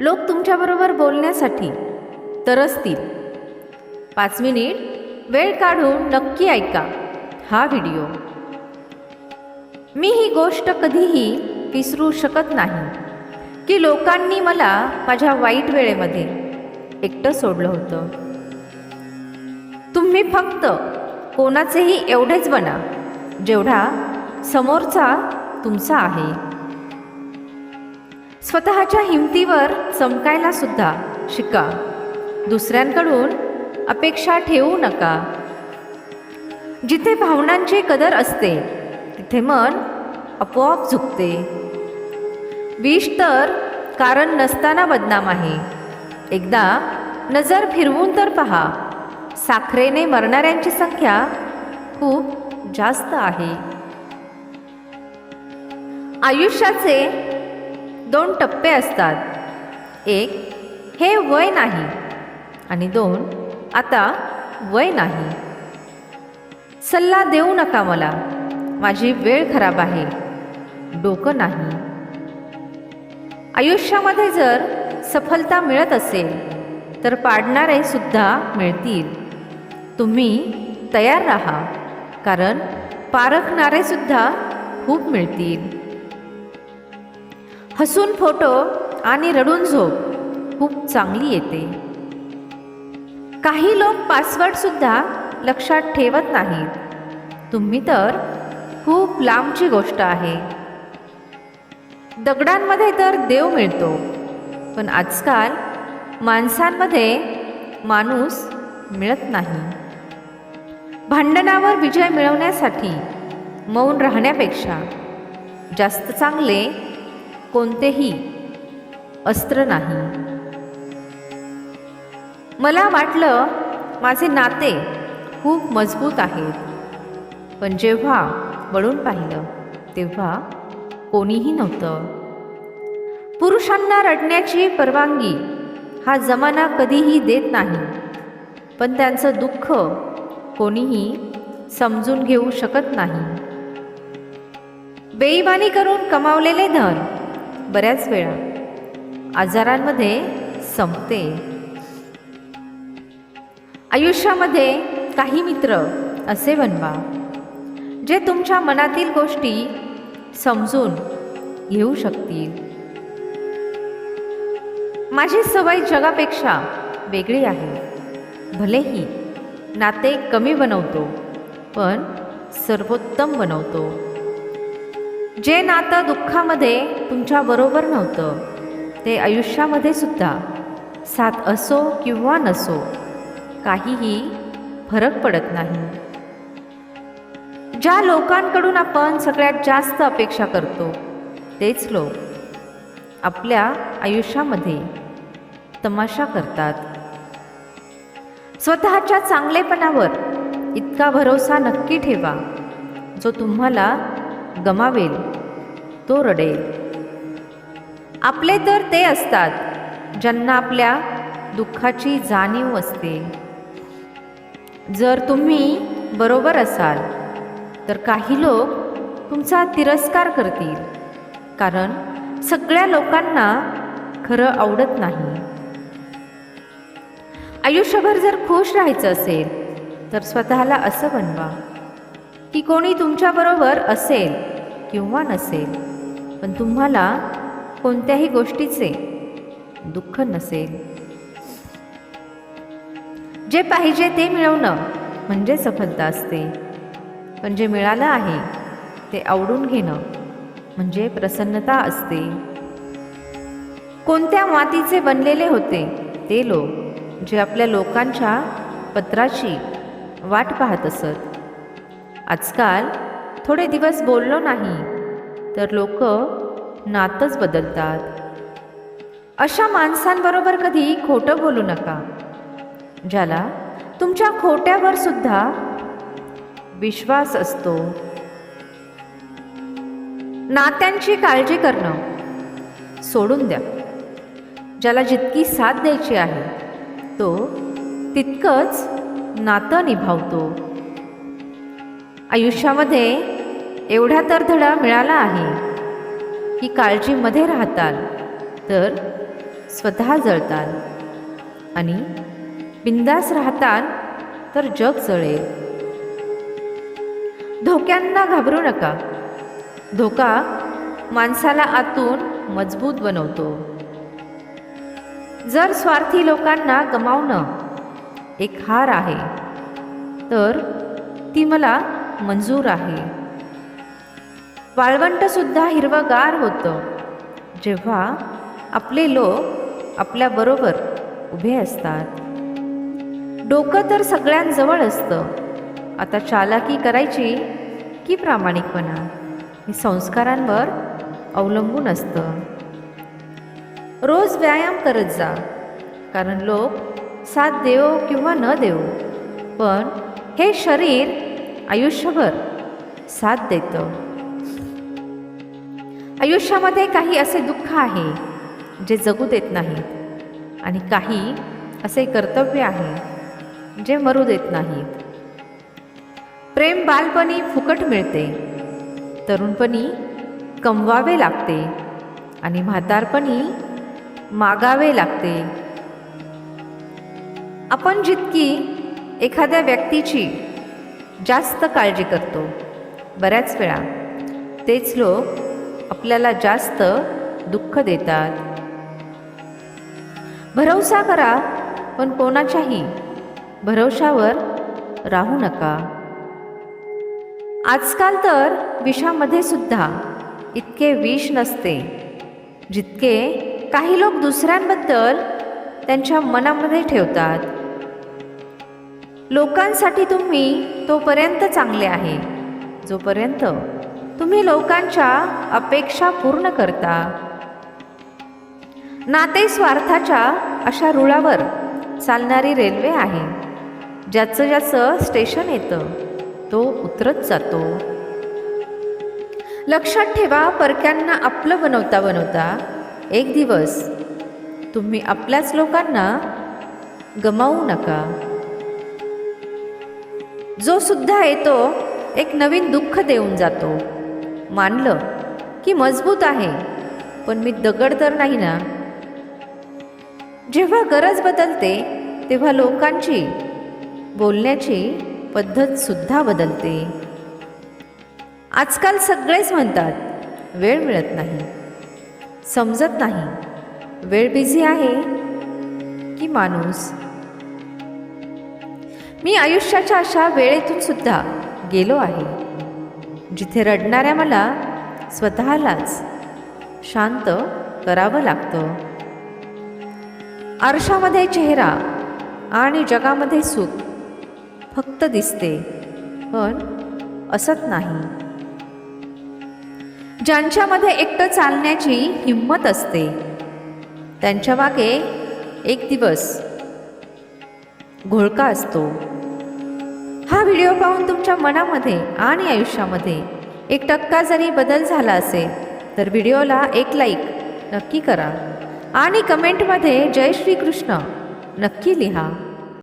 लोक तुमच्याबरोबर बोलण्यासाठी तरसतील. पाच मिनिट वेळ काढून नक्की ऐका हा व्हिडिओ. मी ही गोष्ट कधीही विसरू शकत नाही की लोकांनी मला माझ्या वाईट वेळेमध्ये एकटं सोडलं होतं. तुम्ही फक्त कोणाचेही एवढेच बना जेवढा समोरचा तुमचा आहे. स्वतःच्या हिमतीवर चमकायला सुद्धा शिका. दुसऱ्यांकडून अपेक्षा ठेवू नका. जिथे भावनांची कदर असते तिथे मन आपोआप झुकते. विष तर कारण नसताना बदनाम आहे. एकदा नजर फिरवून तर पहा. साखरेने मरणाऱ्यांची संख्या खूप जास्त आहे. आयुष्याचे दोन टप्पे असतात. एक हे वय नाही. आणि दोन आता वय नाही. सल्ला देऊ नका मला. माझी वेळ खराब आहे. डोकं नाही. आयुष्यामध्ये जर सफलता मिळत असेल तर पाडणारे सुद्धा मिळतील. तुम्ही तयार राहा कारण पारखणारे सुद्धा खूप मिळतील. हसून फोटो आणि रडून झोप खूप चांगली येते. काही लोक पासवर्डसुद्धा लक्षात ठेवत नाहीत. तुम्ही तर खूप लांबची गोष्ट आहे. दगडांमध्ये तर देव मिळतो पण आजकाल माणसांमध्ये माणूस मिळत नाही. भांडणावर विजय मिळवण्यासाठी मौन राहण्यापेक्षा जास्त चांगले कोणतेही अस्त्र नाही. मला वाटलं माझे नाते खूप मजबूत आहेत. पण जेव्हा वळून पाहिलं तेव्हा कोणीही नव्हतं. पुरुषांना रडण्याची परवानगी हा जमाना कधीही देत नाही. पण त्यांचं दुःख कोणीही समजून घेऊ शकत नाही. बेईमानी करून कमावलेले धन बऱ्याच वेळा. आजारांमध्ये संपते. आयुष्यामध्ये काही मित्र असे बनवा जे तुमच्या मनातील गोष्टी समजून घेऊ शकतील. माझी सवय जगापेक्षा वेगळी आहे. भलेही नाते कमी बनवतो पण सर्वोत्तम बनवतो. जे नातं दुःखामध्ये तुमच्याबरोबर नव्हतं ते आयुष्यामध्ये सुद्धा साथ असो किंवा नसो काहीही फरक पडत नाही. ज्या लोकांकडून आपण सगळ्यात जास्त अपेक्षा करतो तेच लोक आपल्या आयुष्यामध्ये तमाशा करतात. स्वतःच्या चांगलेपणावर इतका भरोसा नक्की ठेवा जो तुम्हाला गमावेल. तो रडेल. आपले तर ते असतात ज्यांना आपल्या दुःखाची जाणीव असते. जर तुम्ही बरोबर असाल तर काही लोक तुमचा तिरस्कार करतील. कारण सगळ्या लोकांना खरं आवडत नाही. आयुष्यभर जर खुश राहायचं असेल तर स्वतःला असं बनवा. की कोणी तुमच्याबरोबर असेल किंवा नसेल पण तुम्हाला कोणत्याही गोष्टीचे दुःख नसेल. जे पाहिजे ते मिळवणं म्हणजे सफलता असते. पण जे मिळालं आहे ते आवडून घेणं म्हणजे प्रसन्नता असते. कोणत्या मातीचे बनलेले होते ते लोक जे आपल्या लोकांच्या पत्राची वाट पाहत असत. आजकाल थोडे दिवस बोललो नाही तर लोक नातच बदलतात. अशा माणसांबरोबर कधी खोटं बोलू नका. ज्याला तुमच्या खोट्यावर सुद्धा विश्वास असतो. नात्यांची काळजी करणं सोडून द्या. ज्याला जितकी साथ द्यायची आहे तो तितकंच नातं निभावतो. आयुष्यामध्ये एवढा तर धडा मिळाला आहे की काळजीमध्ये राहताल तर स्वतः जळताल. आणि बिंदास राहताल तर जग जळेल. धोक्यांना घाबरू नका. धोका माणसाला आतून मजबूत बनवतो. जर स्वार्थी लोकांना गमावणं एक हार आहे तर ती मला मंजूर आहे. वाळवंटसुद्धा हिरवंगार होतं. जेव्हा आपले लोक आपल्याबरोबर उभे असतात. डोकं तर सगळ्यांजवळ असतं. आता चालाकी करायची की प्रामाणिकपणा? हे संस्कारांवर अवलंबून असतं. रोज व्यायाम करत जा. कारण लोक साथ देव किंवा न देव. पण हे शरीर आयुष्यभर साथ देतं. आयुष्यामध्ये काही असे दुःख आहे जे जगू देत नाहीत आणि काही असे कर्तव्य आहे जे मरू देत नाहीत. प्रेम बालपणी फुकट मिळते तरुणपणी कमवावे लागते आणि म्हातारपणी मागावे लागते. आपण जितकी एखाद्या व्यक्तीची जास्त काळजी करतो. बऱ्याच वेळा तेच लोक आपल्याला जास्त दुःख देतात. भरवसा करा पण कोणाच्याही भरवशावर राहू नका. आजकाल तर विषामध्ये सुद्धा इतके विष नसते जितके काही लोक दुसऱ्यांबद्दल त्यांच्या मनामध्ये ठेवतात. लोकांसाठी तुम्ही तोपर्यंत चांगले आहे. जोपर्यंत तुम्ही लोकांच्या अपेक्षा पूर्ण करता. नाते स्वार्थाच्या अशा रुळावर चालणारी रेल्वे आहे. ज्याचं ज्याचं स्टेशन येतं तो उतरत जातो. लक्षात ठेवा परक्यांना आपलं बनवता बनवता एक दिवस तुम्ही आपल्याच लोकांना गमावू नका. जो सुद्धा येतो एक नवीन दुःख देऊन जातो. मानलं की मजबूत आहे पण मी दगड तर नाही ना? जेव्हा गरज बदलते तेव्हा लोकांची बोलण्याची पद्धत सुद्धा बदलते. आजकाल सगळेच म्हणतात वेळ मिळत नाही. समजत नाही वेळ बिझी आहे की माणूस? मी आयुष्याच्या अशा वेळेतून सुद्धा गेलो आहे जिथे रडणाऱ्या मला स्वतःलाच शांत करावं लागतं. आरशामध्ये चेहरा आणि जगामध्ये सुख फक्त दिसते पण असत नाही. ज्यांच्यामध्ये एकटं चालण्याची हिंमत असते त्यांच्या मागे एक दिवस घोळका असतो. हा व्हिडिओ पाहून तुमच्या मनामध्ये आणि आयुष्यामध्ये एक टक्का जरी बदल झाला असेल तर व्हिडिओला एक लाईक नक्की करा. आणि कमेंटमध्ये जय श्रीकृष्ण नक्की लिहा.